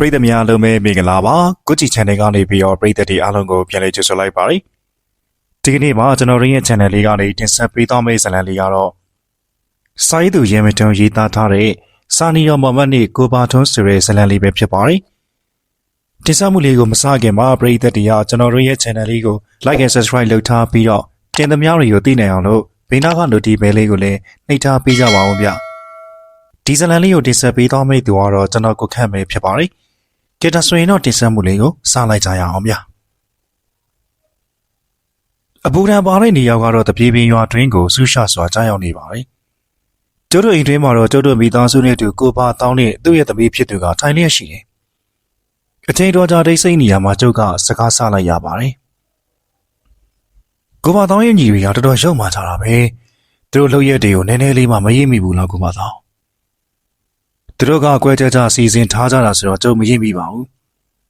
ပရိသတ်များအားလုံးပဲမင်္ဂလာပါကုချီ channel ကနေပြီးတော့ပရိသတ်တွေအားလုံးကိုပြန်လည်ကြိုဆိုလိုက်ပါတယ်ဒီကနေ့မှာကျွန်တော်တို့ရဲ့ channel လေးကနေတင်ဆက်ပေးသွားမယ့်ဇာတ်လမ်းလေးကတော့စာရေးသူရဲမတုံရေးသားထားတဲ့စာနီတော်မမတ်နဲ့ကိုပါထွန်းဆိုတဲ့ဇာတ်လမ်းလေးပဲဖြစ်ပါတယ်တင်ဆက်မှုလေးကိုမစခင်မှာပရိသတ်တွေကကျွန်တော်တို့ရဲ့ channel လေးကို like and subscribe လုပ်ထားပြီးတော့တင်သမျှတွေကိုသိနိုင်အောင်လို့ဘေးနားက notification လေးကိုလည်းနှိပ်ထားပေးကြပါဦးဗျဒီဇာတ်လမ်းလေးကိုတင်ဆက်ပေးသွားမယ့်သူကတော့ကျွန်တော်ကိုခန့်ပဲဖြစ်ပါတယ် ကဲဒါဆိုရင်တော့တင်ဆက်မှုလေးကိုစလိုက်ကြရအောင်ဗျအပူဒံပါတဲ့နေရောက်ကတော့တပြေးပြင်းရွာတွင်းကိုဆူရှစွာကြားရောက်နေပါတယ်ကျိုးတို့အိမ်တွင်းမှာတော့ကျိုးတို့မိသားစုနဲ့အတူကိုပါတောင်းနဲ့သူ့ရဲ့သမီးဖြစ်သူကထိုင်လျက်ရှိတယ်အချိန်တော်ကြာတိတ်ဆိတ်နေရမှာကျုပ်ကစကားဆလိုက်ရပါတယ်ကိုပါတောင်းရဲ့ညီတွေကတော်တော်ရုံမှကြတာပဲသူတို့လှုပ်ရက်တွေကိုနည်းနည်းလေးမှမရိပ်မိဘူးလားကိုပါတောင်း သူတို့ကကွဲကြကြစီစဉ်ထားကြတာဆိုတော့ကျုံမရင်မိပါဘူး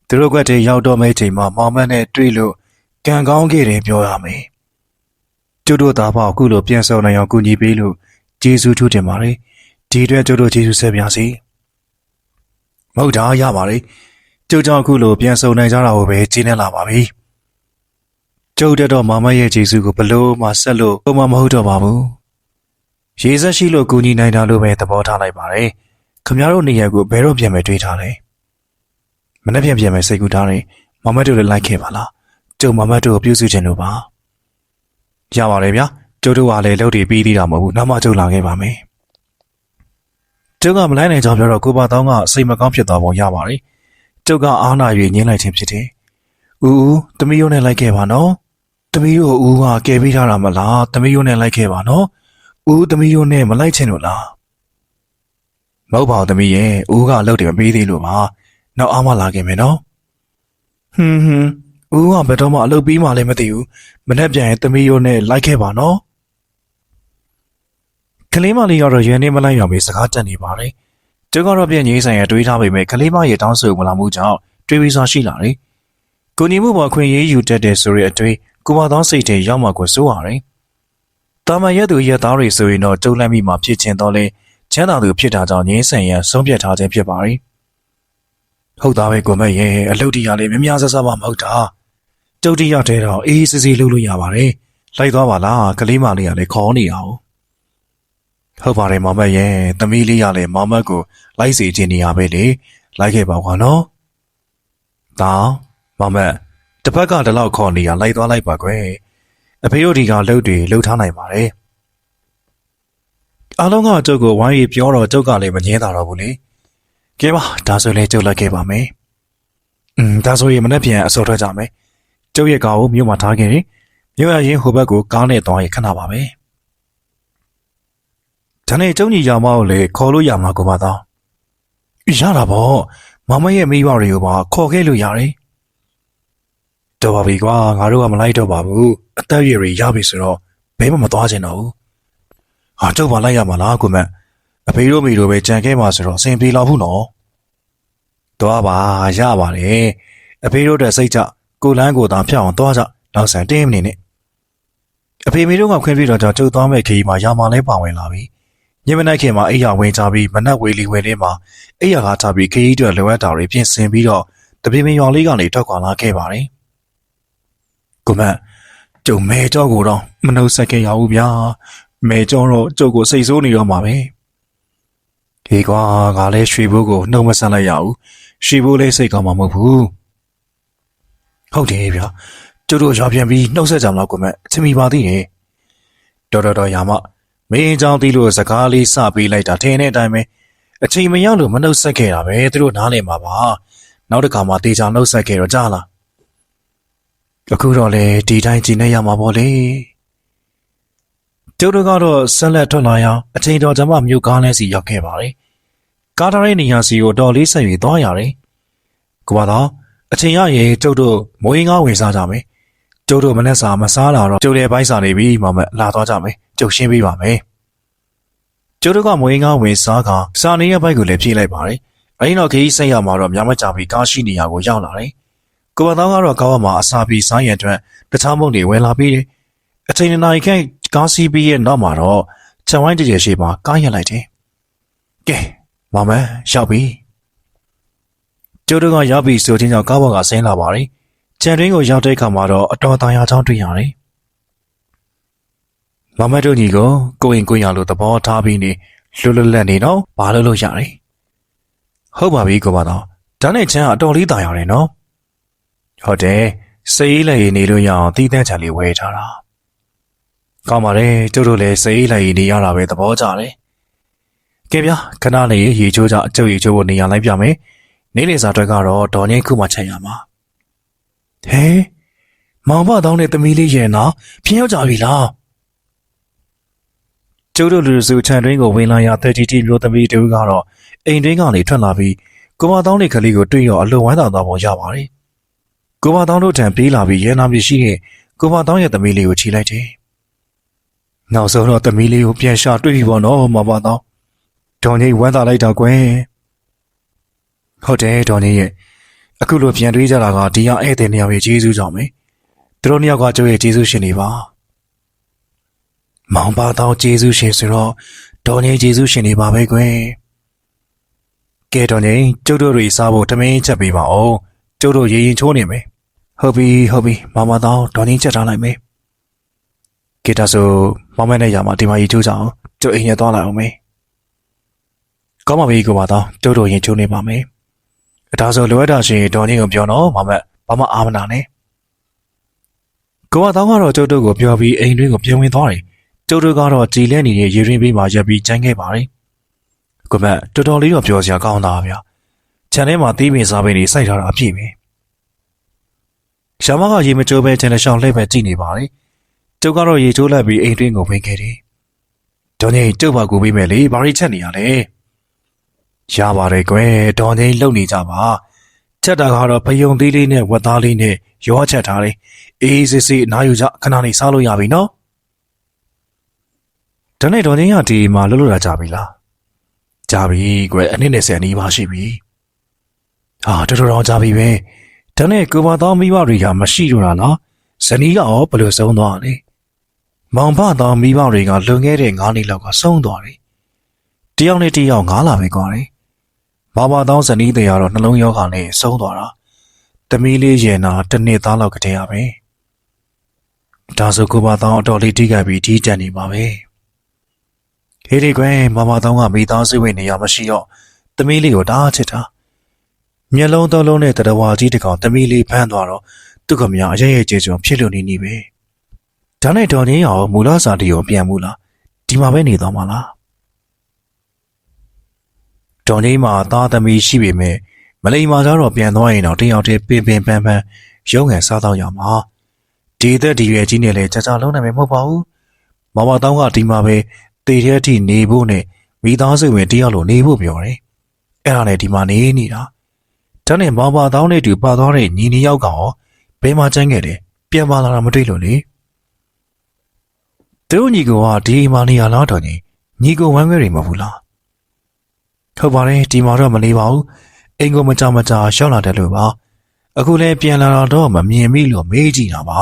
သူတို့ကွက်တဲ့ရောက်တော့မယ့်ချိန်မှာမောင်မတ်နဲ့တွေ့လို့ကံကောင်းခဲ့တယ်ပြောရမယ်ကျုပ်တို့သားပေါ့အခုလိုပြန်ဆောင်နိုင်အောင်ကူညီပေးလို့ကျေးဇူးထူးတင်ပါတယ်ဒီအတွက်ကျုပ်တို့ကျေးဇူးဆက်ပါစီမဟုတ်တာရပါတယ်ကျုပ်ကြောင့်အခုလိုပြန်ဆောင်နိုင်ကြတာကိုပဲကျေးနပ်လာပါပြီကျုပ်တက်တော့မောင်မတ်ရဲ့ကျေးဇူးကိုဘလို့မှဆက်လို့ပုံမှန်မဟုတ်တော့ပါဘူးရေဆက်ရှိလို့ကူညီနိုင်တာလို့ပဲသဘောထားလိုက်ပါတယ် ခမရတို့နေရာကိုဘယ်တော့ပြန်မယ်တွေးထားလဲမနေ့ပြန်ပြန်မယ်စိတ်ကူးထားတယ်မမတ်တို့လည်းလိုက်ခဲ့ပါလားကျုံမမတ်တို့ကိုပြုစုခြင်းလို့ပါရပါတယ်ဗျာကျုပ်တို့ကလည်းလုပ်တည်ပြီးသေးတာမဟုတ်ဘူးနောက်မှကျုပ်လာခဲ့ပါမယ်ကျုပ်ကမလိုက်နိုင်ကြောင်းပြောတော့ကိုပါတောင်းကစိတ်မကောင်းဖြစ်သွားပုံရပါတယ်ကျုပ်ကအားနာ၍ညှင်းလိုက်ခြင်းဖြစ်တယ်ဦးဦးတမီးရိုးနဲ့လိုက်ခဲ့ပါနော်တမီးရိုးဦးကကယ်ပေးထားတာမလားတမီးရိုးနဲ့လိုက်ခဲ့ပါနော်ဦးတမီးရိုးနဲ့မလိုက်ချင်လို့လား မဟုတ်ပါဘူးသမီးရဲ့ဦးကအလုပ်တွေမပေးသေးလို့ပါနောက်အားမလာခင်မယ်နော်ဟွန်းဟွန်းဦးကဘယ်တော့မှအလုပ်ပြီးမှလည်းမသိဘူးမနေ့ပြန်ရင်သမီးရိုးနဲ့လိုက်ခဲ့ပါနော်ကလေးမလေးကတော့ရန်နေမလိုက်ရမေးစကားတက်နေပါတယ်ကျုပ်ကတော့ပြန်ငင်းဆိုင်ရတွေးထားပေမဲ့ကလေးမရဲ့တောင်းဆိုမလာမှုကြောင့်တွေးပြီးစွာရှိလာတယ်ကိုညီမှုပေါ်ခွင့်ရေးယူတတ်တယ်ဆိုတဲ့အတွေ့ကိုမသောစိတ်ထဲရောက်မှကိုစိုးရတယ်တာမန်ရက်သူရက်သားတွေဆိုရင်တော့ကြုံလန့်မိမှဖြစ်ချင်းတော့လေ ချမ်းသာသူဖြစ်တာကြောင့်ငင်းဆန်ရန်ဆုံးဖြတ်ထားခြင်းဖြစ်ပါ रे ဟုတ်သားပဲကိုမက်ရဲ့အလုပ်တရားလေးများများဆဆမှမဟုတ်တာကျုပ်တရားတဲတော့အေးစစ်စစ်လုပ်လို့ရပါတယ်လိုက်သွားပါလားကလေးမလေးကလည်းခေါ်နေအောင်ဟုတ်ပါတယ်မောင်မက်ရဲ့သမီးလေးကလည်းမောင်မက်ကိုလိုက်စီခြင်းနေရပဲလေလိုက်ခဲ့ပါကွာနော်ဒါမောင်မက်တစ်ဖက်ကတလောက်ခေါ်နေရလိုက်သွားလိုက်ပါကွယ်အဖေတို့ဒီကလှုပ်တွေလှုပ်ထားနိုင်ပါတယ် အားလုံးကကျုပ်ကိုဝိုင်းပြီးပြောတော့ကျုပ်ကလည်းမငင်းတာတော့ဘူးလေကဲပါဒါဆိုလည်းကျုပ်လိုက်ခဲ့ပါမယ်อืมဒါဆိုရင်မနေ့ပြန်အစောထွက်ကြမယ်ကျုပ်ရဲ့ကားကိုမြို့မှာထားခဲ့တယ်မြို့ရရင်ဟိုဘက်ကိုကားနဲ့သွားရင်ခဏပါပဲဒါနဲ့ကျုံညီရမကိုလည်းခေါ်လို့ရမှာကိုပါတော့ရတာပေါ့မမရဲ့မိဘတွေကိုပါခေါ်ခဲ့လို့ရတယ်တော့ပါပြီကွာငါတို့ကမလိုက်တော့ပါဘူးအသက်အရွယ်တွေရပြီဆိုတော့ဘဲမှမသွားချင်တော့ဘူး။ ဟာကျုပ်ပါလိုက်ရမှာလားကိုမက်။အဖေတို့မိတို့ပဲကြံခဲ့မှာဆိုတော့အဆင်ပြေလောက်ဘူးနော်။သွားပါရပါတယ်။အဖေတို့တဲ့စိတ်ကြကိုလန်းကိုသာဖြောက်အောင်သွားကြ။နောက်ဆန်တင်းမနေနဲ့။အဖေမိတို့ကခွင့်ပြုတော့ကြောင့်ကျုပ်သွားမဲ့ခရီးမှာရာမာလဲပါဝင်လာပြီ။ညမနိုင်ခင်မှာအိယာဝင်ကြပြီးမနက်ဝေလီဝဲလေးမှာအိယာကားထားပြီးခရီးတွေလိုအပ်တာတွေပြင်ဆင်ပြီးတော့တပင်ပင်ရွာလေးကနေထွက်ခွာလာခဲ့ပါတယ်။ကိုမက်ကျုံမဲကြောကိုတော့မနှုတ်ဆက်ခဲ့ရဘူးဗျာ။ မဲကြောတော့ကျုပ်ကိုစိတ်ဆိုးနေတော့မှာပဲ။ခေကွာငါလည်းရွှေဘိုးကိုနှုတ်မဆက်လိုက်ရဘူး။ရွှေဘိုးလည်းစိတ်ကောင်းမှာမဟုတ်ဘူး။ဟုတ်တယ်ဗျာ။ကျုပ်တို့ရွာပြန်ပြီးနှုတ်ဆက်ကြမလားကိုမက်အချင်မိပါသေးတယ်။တော်တော်တော်ရာမမင်းအကြောင်းသိလို့စကားလေးစပေးလိုက်တာထင်တဲ့အတိုင်းပဲအချိန်မရောက်လို့မနှုတ်ဆက်ခဲ့တာပဲသူတို့နားလည်မှာပါ။နောက်တစ်ခါမှတေချာနှုတ်ဆက်ခဲ့တော့ကြားလား။အခုတော့လေဒီတိုင်းကြည်နေရမှာပေါ့လေ။ ကျုပ်တို့ကတော့ဆက်လက်ထွက်လာရအောင်အချိန်တော်ကြမှာမြို့ကားလဲစီရောက်ခဲ့ပါတယ်။ကားထားတဲ့နေရာစီကိုတော်လေးဆက်၍သွားရတယ်။ကိုပါတော့အချိန်ရရင်ကျုပ်တို့မွေးငါဝင်စားကြမယ်။ကျုပ်တို့မနဲ့စာမစားလာတော့ကျုပ်လည်းပိုင်းစာနေပြီမမလာသွားကြမယ်။ကျုပ်ရှင်းပေးပါမယ်။ကျုပ်တို့ကမွေးငါဝင်စားကစာနေရဘိုက်ကိုလည်းဖြည့်လိုက်ပါတယ်။အဲဒီတော့ခကြီးဆက်ရမှာတော့များမကြပြီးကားရှိနေရကိုရောက်လာတယ်။ကိုပါတော့ကတော့ကားပေါ်မှာအစာပြီးစားရန်အတွက်တခြားမုံတွေဝယ်လာပြီးတယ်။အချိန်နှစ်နာရီခန့် ကားစီးပြီးရဲ့နောက်မှာတော့ခြံဝိုင်းတကျယ်ရှိမှာကားရက်လိုက်တယ်။ကဲမောင်မန်းရောက်ပြီကျိုးတို့ကရောက်ပြီဆိုချင်းကြောင့်ကားပေါ်ကဆင်းလာပါတယ်။ကြံတွင်းကိုရောက်တဲ့အခါမှာတော့အတော်တန်ရာချောင်းတွေ့ရတယ်။မမတို့ညီကိုကိုရင်ကိုရလို့သဘောထားပြီးနေလွတ်လွတ်လပ်နေတော့ဘာလို့လို့ရတယ်။ဟုတ်ပါပြီကိုပါတော့။ဒါနဲ့ချမ်းကအတော်လေးတာရတယ်နော်။ဟုတ်တယ်။စေးလည်းနေလို့ရအောင်တီးတန်းချံလေးဝယ်ထားတာ။ ကောင်းပါတယ်ကျိုးတို့လည်းစေးလည်းနေရတာပဲသဘောကျတယ်။ကဲဗျာခဏလေးရေချိုးကြအကျုပ်ရေချိုးဖို့နေရာလိုက်ပြမယ်။နေ့လည်စာအတွက်ကတော့ဒေါ်ငင်းခုမှချက်ရမှာ။ဟဲမောင်ဘတောင်းတဲ့သမီးလေးရဲ့နော်ဖြင်းရောက်ကြပြီလား။ကျိုးတို့လူစုခြံတွင်းကိုဝင်လာရတဲ့တီတီမျိုးသမီးတူကတော့အိမ်တွင်းကနေထွက်လာပြီးကိုမတောင်းတဲ့ကလေးကိုတွေ့ရောအလွန်ဝမ်းသာသွားပုံရပါတယ်။ကိုမတောင်းတို့ထံပြေးလာပြီးရဲနာမရှိတဲ့ကိုမတောင်းရဲ့သမီးလေးကိုချီလိုက်တယ်။ နောက်ဆုံးတော့သမီးလေးကိုပြန်ရှာတွေ့ပြီပေါ့နော်မောင်ဘတောင်း။ဒေါ်ငိတ်ဝမ်းသာလိုက်တာကွယ်။ဟုတ်တယ်ဒေါ်ငိတ်ရဲ့အခုလိုပြန်တွေးကြတာကဒီဟာဧည့်သည်နေရာရဲ့ကျေးဇူးကြောင့်ပဲ။သူတို့နှစ်ယောက်ကကျိုးရဲ့ကျေးဇူးရှင်တွေပါ။မောင်ပါတော့ကျေးဇူးရှင်ဆိုတော့ဒေါ်ငိတ်ကျေးဇူးရှင်တွေပါပဲကွယ်။ကဲဒေါ်ငိတ်ကျုပ်တို့တွေစားဖို့တမင်းချက်ပေးပါဦး။ကျုပ်တို့ရေရင်ချိုးနေမယ်။ဟုတ်ပြီဟုတ်ပြီမောင်ပါတော့ဒေါ်ငိတ်ချက်ထားလိုက်မယ်။ ကဲဒါဆိုမောင်မနဲ့ရမှာဒီမှာရေချိုးကြအောင်။ကျုပ်အိမ်ရသွားလိုက်အောင်မေး။ကောင်းပါပြီကိုပါတော့တိုးတိုရင်ချိုးနေပါမယ်။ဒါဆိုလိုအပ်တာရှင်ဒေါ်ကြီးကိုပြောတော့မမတ်ဘာမှအာမနာနဲ့။ကိုပါတော့ကတော့ကျုပ်တို့ကိုပြောပြီးအိမ်တွင်းကိုပြန်ဝင်သွားတယ်။ကျုပ်တို့ကတော့ကြည်လက်နေတဲ့ရေရင်းပေးမှရပ်ပြီးကျန်းခဲ့ပါတယ်။ကိုမတ်တော်တော်လေးတော့ပြောစရာကောင်းတာဗျာ။ခြံထဲမှာသီးပင်စားပင်တွေစိုက်ထားတာအပြည့်ပဲ။ရှာမကရေမချိုးပဲခြံတစ်ချောင်းလှည့်ပဲကြည့်နေပါတယ်။ ကျုပ်ကတော့ရေချိုးလိုက်ပြီးအိမ်တွင်းကိုဝင်ခဲ့တယ်။ဒေါ်ကြီးကျုပ်ပါကူပေးမယ်လေဘာလို့ချက်နေရလဲ။ရပါတယ်ကွယ်ဒေါ်နေလုံနေကြပါချက်တာကတော့ဖယုံသေးလေးနဲ့ဝက်သားလေးနဲ့ရောချက်ထားတယ်အေးစစ်စစ်နားယူကြခဏနေစားလို့ရပြီနော်ဒါနဲ့ဒေါ်နေရဒီမှာလွတ်လွတ်လာကြပြီလားကြပြီကွယ်အနည်းနဲ့ဆယ်အနီးပါရှိပြီဟာတော်တော်တော်ကြပြီပဲဒါနဲ့ကိုမတော်မိဘတွေကမရှိတော့တာလားဇနီးကရောဘယ်လိုဆုံးသွားလဲ မောင်ဖတော်မိဘတွေကလွန်ခဲ့တဲ့9နှစ်လောက်ကဆုံးသွားတယ်တယောက်နဲ့တယောက်ငားလာပဲကွာတယ်ဘာဘာတောင်းဇနီးတွေကတော့နှလုံးရောဂါနဲ့ဆုံးသွားတာ။တမီးလေးရင်နာတစ်နှစ်သားလောက်ကတည်းကပဲ။ဒါဆိုကိုဘာတောင်းအတော်လေးတိကျပြီးဒီကြံနေပါပဲ။ဟေးဒီကွယ်မမတောင်းကမိသားစုဝင်နေရမရှိတော့တမီးလေးကိုတားချစ်တာ။မျက်လုံးသုံးလုံးနဲ့တရဝါကြီးတစ်ကောင်တမီးလေးဖမ်းသွားတော့သူကမြအရဲရဲကျေကျုံဖြစ်လို့နေနေပဲ။ ဒါနဲ့ဒေါ်နေရောမူလစာတီကိုပြန်မှုလားဒီမှာပဲနေသွားမှာလား။ဒေါ်ကြီးမှာသားသမီးရှိပေမဲ့မလိမ္မာကြတော့ပြန်သွားရင်တော့တယောက်တည်းပင်ပင်ပန်းပန်းရုံးငယ်စားတော့ရမှာဒီသက်ဒီရွယ်ကြီးနဲ့လည်းကြာကြာလုံးနိုင်မှာမဟုတ်ပါဘူးမမတောင်းကဒီမှာပဲတေတဲ့အထိနေဖို့နဲ့မိသားစုဝင်တယောက်လိုနေဖို့ပြောတယ်အဲ့ဒါနဲ့ဒီမှာနေနေတာဒါနဲ့မမတောင်းနဲ့တူပါသွားတဲ့ညီနီယောက်ကရောဘယ်မှာကျန်းခဲ့တယ်ပြန်ပါလာတာမတွေ့လို့လေ သူညီကဒီအိမ်မှာနေရလားတော်ကြီးညီကိုဝမ်းခွဲတွေမဟုတ်ဘူးလားဟုတ်ပါတယ်ဒီမှာတော့မနေပါဘူးအိမ်ကိုမကြမကြရောက်လာတယ်လို့ပါအခုလည်းပြန်လာတော့မမြင်မိလို့မေးကြည့်တာပါ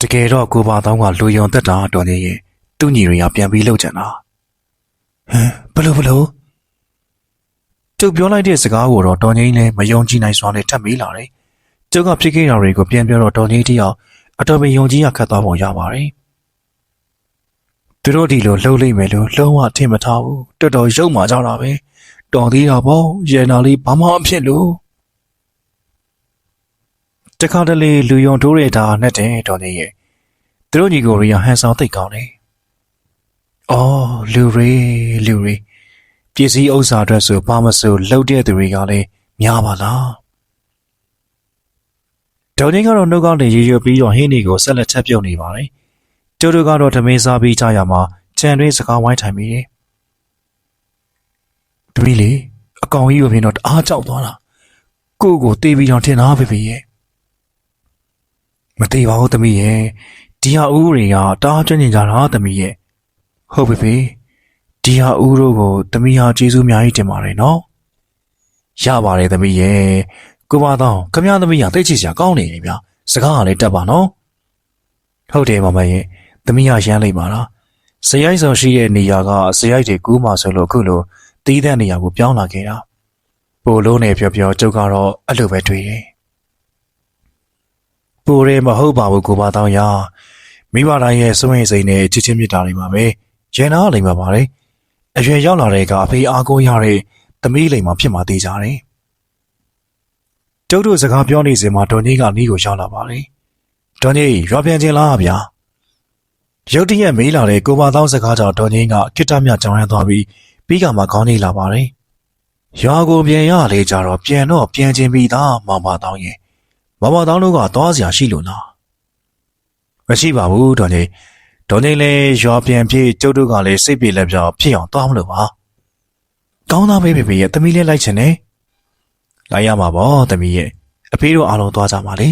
တကယ်တော့ကိုပါတောင်းကလူယုံတက်တာတော်နေရင်သူ့ညီတွေကပြန်ပြီးလှုပ်ကြတာဟမ်ဘလို့ဘလို့ကျုပ်ပြောလိုက်တဲ့စကားကိုတော့တော်ငိမ့်လည်းမယုံကြည်နိုင်စွာနဲ့ထပ်မေးလာတယ်ကျုပ်ကဖြစ်ခဲ့တာတွေကိုပြန်ပြောတော့တော်ငိမ့်တယောက် အတော်ပင်ယုံကြည်ရခတ်သွားပုံရပါတယ်သူတို့ဒီလိုလှုပ်လိုက်မယ်လို့လုံးဝထင်မထားဘူးတော်တော်ရုပ်မာကြတာပဲတော်သေးတာပေါ့ရေနာလေးဘာမှအဖြစ်လို့တခါတလေလူယုံထိုးရတာနဲ့တဲ့တော်နေရဲ့သူတို့ညီကိုရီယာဟန်ဆောင်သိတ်ကောင်းတယ်အော်လူရီလူရီပစ္စည်းဥစ္စာအတွက်ဆိုဘာမဆိုလှုပ်တဲ့သူတွေကလည်းများပါလား ဒေါ်နေကတော့နှုတ်ကောင်းနေရေရွပြီးတော့ဟင်းတွေကိုဆက်လက်ချက်ပြုတ်နေပါတယ်ကျိုးတို့ကတော့ဓမင်းစားပြီးကြရမှာခြံတွင်းစကားဝိုင်းထိုင်ပြီးတယ်။တမီးလေအကောင်ကြီးကိုပြင်တော့တအားကြောက်သွားတာ။ကိုယ့်ကိုတေးပြီးတော့ထင်တာပဲပဲရဲ့။မတေးပါဘူးတမီးရဲ့။ဒီဟာဦးတွေကတအားကျွမ်းကျင်ကြတာတမီးရဲ့။ဟုတ်ပြီပဲ။ဒီဟာဦးတို့ကိုတမီးဟာကျေးဇူးအများကြီးတင်ပါတယ်နော်။ရပါတယ်တမီးရဲ့။ ကိုမတော့ခမရသမီးဟာတိတ်ချစ်စရာကောင်းနေပြီဗျာ။စကားကလည်းတက်ပါနော်။ဟုတ်တယ်မမရဲ့။သမီးရရမ်းလိုက်ပါလားဇယိုက်ဆောင်ရှိတဲ့နေရာကဇယိုက်တွေကူးမှဆိုလို့အခုလိုတီးတဲ့နေရာကိုပြောင်းလာခဲ့တာပိုလုံးနဲ့ပြောပြောကျုပ်ကတော့အဲ့လိုပဲတွေ့တယ်ပိုရဲမဟုတ်ပါဘူးကိုပါတောင်းရမိဘတိုင်းရဲ့စွန့်ရင်စိတ်နဲ့ချစ်ချင်းမြတ်တာတွေပါပဲရင်နာလိမ့်မှာပါတယ်အရွယ်ရောက်လာတဲ့ကအဖေအားကိုးရတဲ့သမီးလိမ့်မှာဖြစ်မှာသေးကြတယ် ကျုပ်တို့စကားပြောနေစဉ်မှာဒေါ်ကြီးကနီးကိုရောက်လာပါတယ်ဒေါ်ကြီးရွာပြန်ချင်းလားဗျာရုတ်တရက်မေးလာတဲ့ကိုပါတောင်းစကားကြောင့်ဒေါ်ကြီးကခိတ္တမြကြောင်ရမ်းသွားပြီးပြီးကမှခေါင်းနေလာပါတယ်ရွာကိုပြန်ရလေကြတော့ပြန်တော့ပြန်ချင်းပြီးသားမောင်မတောင်းရင်မောင်မတောင်းတို့ကသွားစရာရှိလို့လားမရှိပါဘူးဒေါ်ကြီးဒေါ်ကြီးလည်းရွာပြန်ပြေးကျုပ်တို့ကလည်းစိတ်ပြေလက်ပြောင်ဖြစ်အောင်သွားမလို့ပါကောင်းသားပဲဖေဖေရဲ့သမီးလေးလိုက်ချင်တယ် လိုက်ရမှာပေါ့သမီးရဲ့အဖေတို့အားလုံးသွားကြပါလေ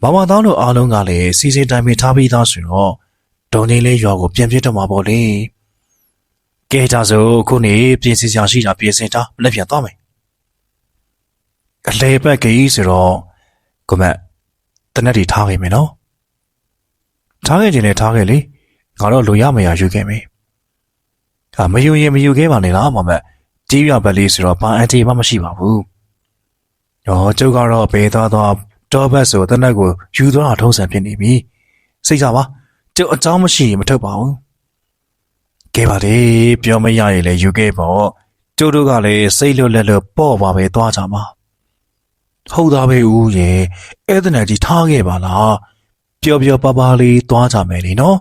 မောင်မတောင်းတို့အားလုံးကလည်းစီစီတိုင်းပဲထားပြီးသားဆိုတော့ဒေါ်ကြီးလည်းရွာကိုပြန်ပြေးတော့မှာပေါ့လေကဲကြစို့ခုနေပြင်ဆင်စရာရှိတာပြင်ဆင်တာလက်ပြန်သွားမယ်အလေဘက်ကြီးဆိုတော့ကိုမက်တနက်တီထားခဲ့မယ်နော်ထားခဲ့ခြင်းနဲ့ထားခဲ့လေငါတော့လိုရမရယူခဲ့မယ်ဟာမယူရင်မယူခဲ့ပါနဲ့လားမမက် ကြေးရွာဘက်လေးဆိုတော့ဘာအန်တီမှမရှိပါဘူး။ဟောကျုပ်ကတော့ဘယ်သွားသွားတောဘက်ဆိုတနက်ကိုယူသွားတာထုံးစံဖြစ်နေပြီ။စိတ်ကြပါကျုပ်အကြောင်းမရှိရင်မထုတ်ပါဘူး။ကဲပါလေပြောမရရင်လည်းယူခဲ့ပေါ့။ကျုပ်တို့ကလည်းစိတ်လွတ်လပ်လွတ်ပေါ့ပါပဲသွားကြမှာ။ဟုတ်သားပဲဦးရဲ့အဲ့ဒနာကြီးထားခဲ့ပါလား။ပျော်ပျော်ပါပါလေးသွားကြမယ်လေနော်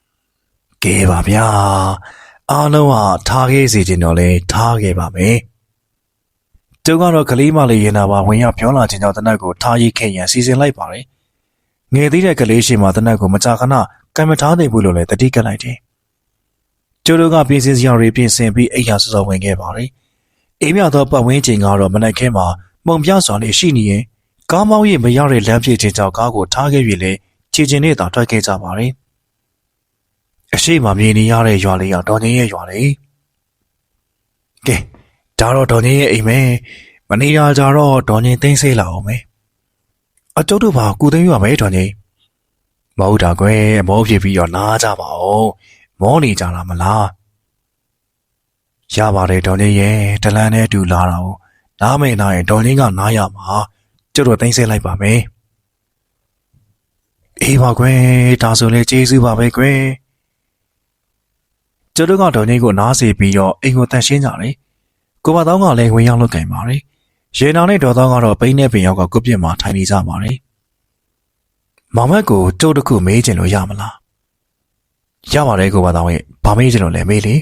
။ကဲပါဗျာ။ အားလုံးကထားခဲ့စီခြင်းတော့လေထားခဲ့ပါမယ်ကျုပ်ကတော့ကလေးမလေးရင်နာပါဝင်ရပြောလာခြင်းကြောင့်တနက်ကိုထားရိတ်ခဲ့ရန်စီစဉ်လိုက်ပါတယ်ငယ်သေးတဲ့ကလေးရှိမှတနက်ကိုမကြာခဏကံမထားနိုင်ဘူးလို့လည်းတတိကပ်လိုက်တယ်ကျိုးတို့ကပြင်ဆင်စရာတွေပြင်ဆင်ပြီးအိမ်ယာစောစောဝင်ခဲ့ပါတယ်။အိမ်မြသောပတ်ဝန်းကျင်ကတော့မနက်ခင်းမှာမှုံပြစွာလေးရှိနေရင်ကားမောင်းရမရတဲ့လမ်းပြခြင်းကြောင့်ကားကိုထားခဲ့ပြီလေခြေကျင်နဲ့သာထွက်ခဲ့ကြပါတယ်။ အရှိမမြင်နေရတဲ့ရွာလေးကဒေါ်ငင်းရဲ့ရွာလေး။ကဲဒါတော့ဒေါ်ငင်းရဲ့အိမ်ပဲမနေရကြတော့ဒေါ်ငင်းသိမ်းဆေးလာအောင်မယ်။အကျုပ်တို့ဘာကူသိမ်းရမယ်ဒေါ်ငင်း။မဟုတ်တာကွယ်အမောဖြစ်ပြီးတော့နားကြပါအောင်။မောနေကြလားမလားရပါတယ်ဒေါ်လေးရဲ့တလန်းနဲ့တူလာတာကိုနားမယ်နားရင်ဒေါ်လေးကနားရမှာကျုပ်တို့သိမ့်ဆဲလိုက်ပါမယ်အေးပါကွယ်ဒါဆိုလေကျေးဇူးပါပဲကွယ် ကျုပ်တို့ကဒေါ်လေးကိုနားစီပြီးတော့အိမ်ကိုတန်ရှင်းကြတယ်ကိုမတောင်းကလည်းဝင်ရောက်လုပ်ကင်ပါတယ်ရေနာနဲ့ဒေါ်တောင်းကတော့ပိန်းနဲ့ပင်ရောက်ကကုတ်ပြစ်မှာထိုင်နေကြပါတယ်မောင်မက်ကိုကျုပ်တစ်ခုမေးချင်လို့ရမလားရပါတယ်ကိုပါတောင်းရဲ့ဗာမေးချင်လို့လည်းမေးလေ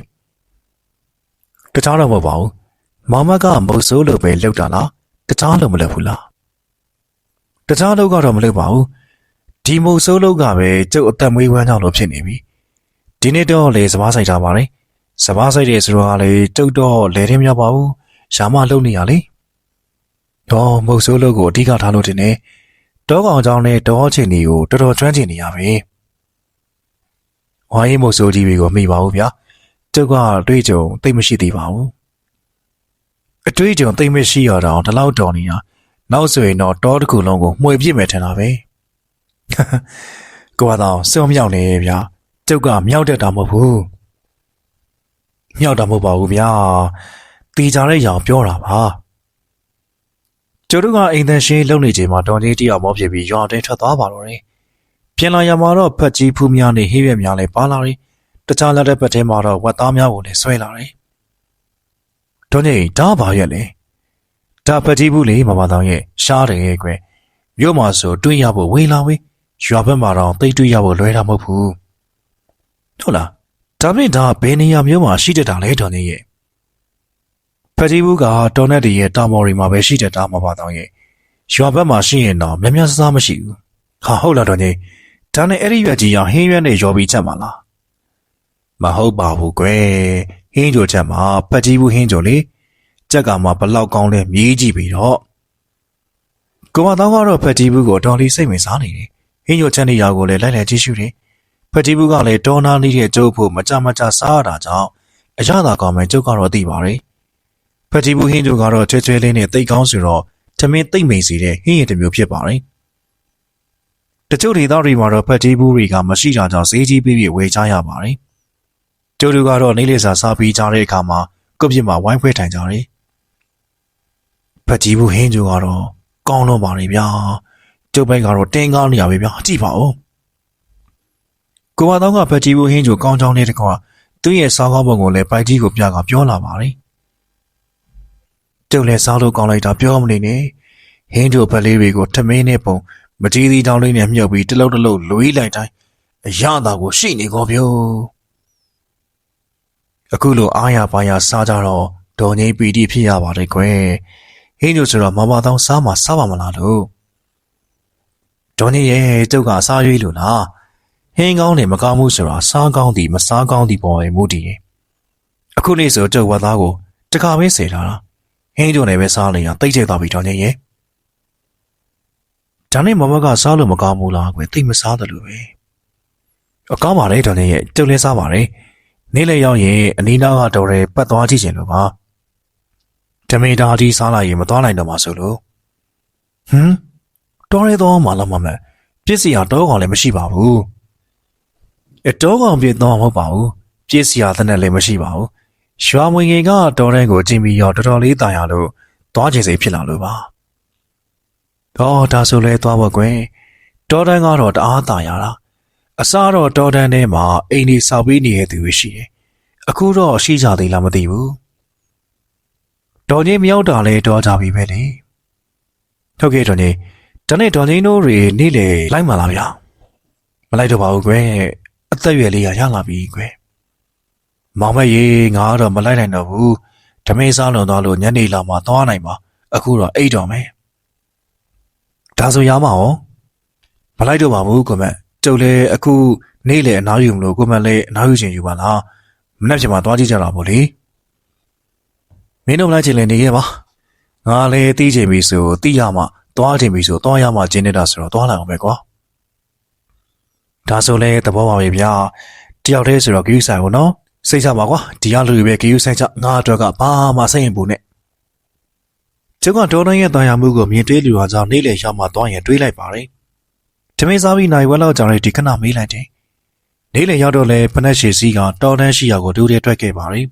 တခြားတော့မဟုတ်ပါဘူးမောင်မက်ကမုတ်ဆိုးလို့ပဲလောက်တာလားတခြားလို့မလုပ်ဘူးလားတခြားလို့ကတော့မလုပ်ပါဘူးဒီမုတ်ဆိုးလို့ကပဲကျုပ်အသက်မွေးဝမ်းကြောင်းလို့ဖြစ်နေပြီ ဒီနေ့တော့လေစပားဆိုင်ထားပါတယ်စပားဆိုင်တယ်ဆိုတော့ကလေကျုပ်တော့လဲထင်းမရပါဘူးရှာမလုံနေရလေတော့မုတ်ဆိုးလို့ကိုအဓိကထားလို့တင်နေတောကောင်ကြောင်းနဲ့တောချင်တွေကိုတော်တော်ကျွမ်းကျင်နေရပဲဝိုင်းရင်မို့ဆိုကြီးတွေကိုမိပါဘူးဗျာကျုပ်ကအတွေ့အကြုံသိပ်မရှိသေးပါဘူးအတွေ့အကြုံသိပ်မရှိရတော့ဒီလောက်တော်နေတာနောက်ဆိုရင်တော့တောတစ်ခုလုံးကိုမှွေပြစ်မယ်ထင်တာပဲကိုကတော့စောမြောက်နေဗျာ ကျုပ်ကမြောက်တတ်တာမဟုတ်ဘူးမြောက်တာမဟုတ်ပါဘူးဗျာတီကြတဲ့ရောင်ပြောတာပါကျုပ်တို့ကအိမ်သက်ရှင်းလုံနေချိန်မှာဒေါ်ကြီးတယောက်မောဖြစ်ပြီးရွာတင်းထွက်သွားပါတော့တယ်ပြန်လာရမှာတော့ဖက်ကြီးဖူးများနဲ့ဟေးရွက်များလည်းပါလာတယ်။တခြားလက်တဲ့ဘက်ထဲမှာတော့ဝက်သားများကိုလည်းဆွဲလာတယ်။ဒေါ်ကြီးဒါဘာရက်လဲ။ဒါဖက်ကြီးဘူးလေမမတောင်ရဲ့ရှားတယ်ရဲ့ကွယ်။မြို့မှာဆိုတွေးရဖို့ဝေးလာဝေးရွာဘက်မှာတော့တိတ်တွေးရဖို့လွယ်တာမဟုတ်ဘူး။ ဟုတ်လား။ဒါပြင်ဒါဘယ်နေရာမျိုးမှာရှိတတ်တာလဲဒေါ်ကြီးရဲ့။ဖက်ကြီးဘူးကတော်နဲ့တည်းရဲ့တာမော်ရီမှာပဲရှိတတ်တာမမတောင်ရဲ့။ရွာဘက်မှာရှိရင်တော့များများစားစားမရှိဘူး။ဟာဟုတ်လားဒေါ်ကြီး။ဒါနဲ့အဲ့ဒီရွက်ကြီးရောဟင်းရွက်နဲ့ရောပြီးချက်မှာလားမဟုတ်ပါဘူးကွယ်ဟင်းကြိုချက်မှာဖက်ကြီးဘူးဟင်းကြိုလေကြက်ကမှဘလောက်ကောင်းလဲမြည်ကြည့်ပြီးတော့ကိုမတော်ကတော့ဖက်ကြီးဘူးကိုတော်လေးစိတ်ဝင်စားနေတယ်ဟင်းကြိုချက်နေရာကိုလည်းလိုက်လိုက်ကြည့်ရှုတယ် ဖက်ကြီးဘူးကလည်းတော်နာနေတဲ့ကျုပ်ဖို့မကြမကြစားရတာကြောင့်အရသာကောင်းမယ်ကျုပ်ကတော့သိပါတယ်ဖက်ကြီးဘူးဟင်းကြိုကတော့ချွဲချွဲလေးနဲ့တိတ်ကောင်းဆိုတော့သမင်းတိတ်မိန်စီတဲ့ဟင်းရည်တစ်မျိုးဖြစ်ပါတယ်တချို့ဒေသတွေမှာတော့ဖက်တီးဘူးတွေကမရှိတာကြောင့်ဈေးကြီးပြည့်ပြည့်ဝယ်ကြရပါတယ်။ကျိုးတို့ကတော့နေလေစာစားပြီးကြတဲ့အခါမှာကုတ်ပြစ်မှာဝိုင်းဖွဲထိုင်ကြတယ်ဖက်ကြီးဘူးဟင်းကျိုကတော့ကောင်းတော့ပါလေဗျာကျုပ်ဘက်ကတော့တင်းကားနေရပဲဗျာကြည့်ပါဦး ကိုမတော်ကဖက်ကြီးဘူးဟင်းကျိုကောင်းချောင်းလေးတကွာသူ့ရဲ့စားကောင်းပုံကိုလည်းပိုက်ကြီးကိုပြကပြောလာပါတယ်ကျုပ်လည်းစားလို့ကောင်းလိုက်တာပြောမနေနဲ့ဟင်းကျိုဖက်လေးတွေကိုထမင်းနဲ့ပုံမကြီးသီးတောင်းလေးနဲ့မြုပ်ပြီးတလုတ်တလုတ်လွေးလိုက်တိုင်းအရသာကိုရှိနေကောပြောအခုလိုအားရပါရစားကြတော့ဒေါ်ငိမ့်ပီတိဖြစ်ရပါတယ်ကွယ်ဟင်းကျိုဆိုတော့မမတောင်းစားမှစားပါမလားလို့ဒေါ်ငိမ့်ရဲ့ကျုပ်ကအစားရွေးလို့လား ဟင်းကောင်းတယ်မကောင်းဘူးဆိုတာစားကောင်းသည်မစားကောင်းသည်ပေါ်ရင်မူတည်ရင်အခုနေ့ဆိုကျုပ်ဝတ်သားကိုတခါပဲစေလာတာဟင်းကျိုနဲ့ပဲစားနေရတိတ်ကျသွားပြီဒေါ်ငိမ့်ရဲ့ဒါနဲ့မမကစားလို့မကောင်းဘူးလားကွယ်သိမစားတယ်လို့ပဲအကောင်းပါလေဒေါ်ငိမ့်ရဲ့ကျုပ်လည်းစားပါတယ်နေ့လေရောက်ရင်အနီးနားကတော်တယ်ပတ်သွားကြည့်ချင်လို့ပါဓမေတာကြီးစားလိုက်ရင်မသွားနိုင်တော့မှဆိုလို့ဟမ်တော်ရဲတော့မှလားမမပြစ်စီရတော့ကောင်လည်းမရှိပါဘူး အတော့ကောင်ပြစ်တော့မဟုတ်ပါဘူးပြစ်စီရတဲ့နဲ့လည်းမရှိပါဘူးရွာမဝင်ငယ်ကတော်တဲ့ကိုကျင်ပြီးရောတော်တော်လေးတာရလို့သွားချင်စိတ်ဖြစ်လာလို့ပါတော့ဒါဆိုလဲသွားဖို့ကွယ်တော်တန်းကတော့တအားတာရတာအစားတော့တော်တန်းထဲမှာအိမ်ကြီးဆောက်ပြီးနေတဲ့သူတွေရှိတယ်အခုတော့ရှိကြသေးလားမသိဘူးတော်ကြီးမရောက်တာလဲတော်ကြပြီပဲလေဟုတ်ကဲ့တော်ကြီးဒါနဲ့တော်ကြီးတို့တွေနေ့လေလိုက်မှလားဗျာမလိုက်တော့ပါဘူးကွယ် အသက်အရွယ်လေးရရလာပြီကွယ်မောင်မရေငါကတော့မလိုက်နိုင်တော့ဘူးဓမေးစားလွန်သွားလို့ညနေလာမှသွားနိုင်ပါအခုတော့အိတ်တော်မယ်ဒါဆိုရမအောင်မလိုက်တော့ပါဘူးကွယ်မကျုပ်လည်းအခုနေ့လေအနားယူမလို့ကွယ်မလည်းအနားယူခြင်းယူပါလားမနေ့ကမှသွားကြည့်ကြတာပေါ့လေမင်းတို့မလိုက်ချင်လည်းနေခဲ့ပါငါလည်းတီးချင်ပြီဆိုတီးရမှသွားချင်ပြီဆိုသွားရမှကျင်းနေတာဆိုတော့သွားလိုက်အောင်ပဲကွာ ဒါဆိုလဲသဘောပါပဲဗျာတယောက်တည်းဆိုတော့ဂရုဆိုင်ဘူးနော်စိတ်ချပါကွာဒီကလူတွေပဲဂရုဆိုင်ချငါအတွက်ကဘာမှစိတ်ရင်ဘူးနဲ့ကျုပ်ကဒေါ်နိုင်ရဲ့တာယာမှုကိုမြင်တွေ့လူဟာကြောင့်နေ့လေရောက်မှသွားရင်တွေးလိုက်ပါတယ်တမင်းစားပြီးနိုင်ဝက်လောက်ကြာတဲ့ဒီခဏမေးလိုက်တယ်နေ့လေရောက်တော့လဲဖနက်ရှည်စီးကတော်တန်းရှိရာကိုဒူးရဲတွက်ခဲ့ပါတယ်